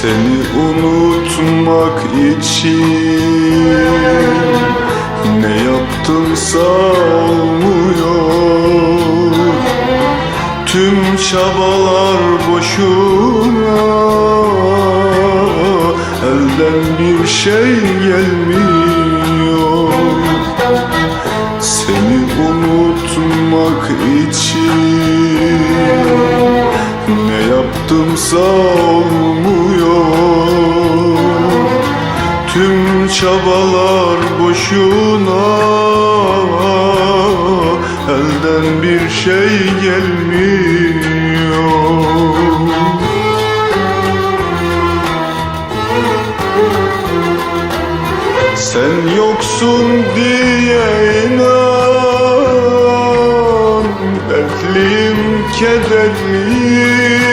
Seni unutmak için Ne yaptımsa olmuyor. Tüm çabalar boşuna Elden bir şey gelmiyor. Seni unutmak için yaptımsa olmuyor Tüm çabalar boşuna. Elden bir şey gelmiyor. Sen yoksun diye inan Dertliyim, kederliyim